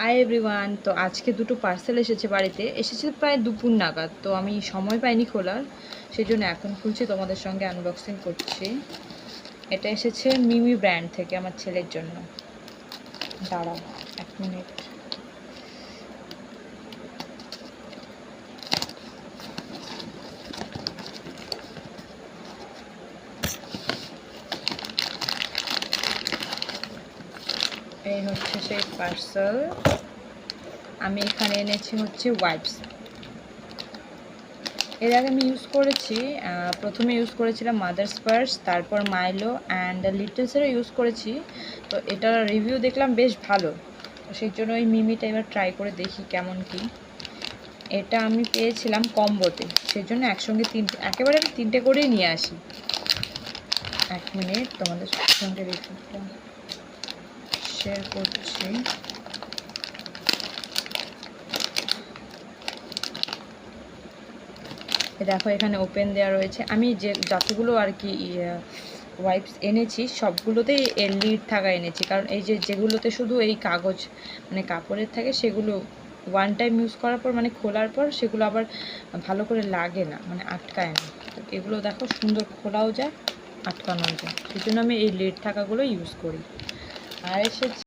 Hi everyone তো আজকে দুটো পার্সেল এসেছে বাড়িতে। এসেছে প্রায় দুপুর নাগাদ। তো আমি সময় পাইনি খোলার সেই জন্য এখন খুলছি, তোমাদের সঙ্গে আনবক্সিং করছি। এটা এসেছে মিমি ব্র্যান্ড থেকে আমার ছেলের জন্য। দাঁড়াও, এক মিনিট এই হচ্ছে সেই পার্সেল আমি এখানে এনেছি হচ্ছে ওয়াইপস এর আগে আমি ইউজ করেছি প্রথমে ইউজ করেছিলাম মাদার্স পার্স তারপর মাইলো অ্যান্ড লিটলসেরও ইউজ করেছি। তো এটার রিভিউ দেখলাম বেশ ভালো। তো সেই জন্য ওই মিমিটা এবার ট্রাই করে দেখি কেমন কি। এটা আমি পেয়েছিলাম কম্বোতে। সেই জন্য একসঙ্গে তিনটে, একেবারে আমি তিনটে করেই নিয়ে আসি। এক মিনিট, তোমাদের সঙ্গে রিভিউটা শেয়ার করছি। দেখো, এখানে ওপেন দেওয়া রয়েছে। আমি যে যতগুলো আর কি ওয়াইপস এনেছি, সবগুলোতেই এর লিড থাকা এনেছি। কারণ এই যে যেগুলোতে শুধু এই কাগজ মানে কাপড়ের থাকে, সেগুলো ওয়ান টাইম ইউজ করার পর মানে খোলার পর, সেগুলো আবার ভালো করে লাগে না মানে আটকায় না। তো এগুলো দেখো, সুন্দর খোলাও যায়, আটকানোও যায়। সেই জন্য আমি এই লিড থাকাগুলো ইউজ করি। আর এসেছে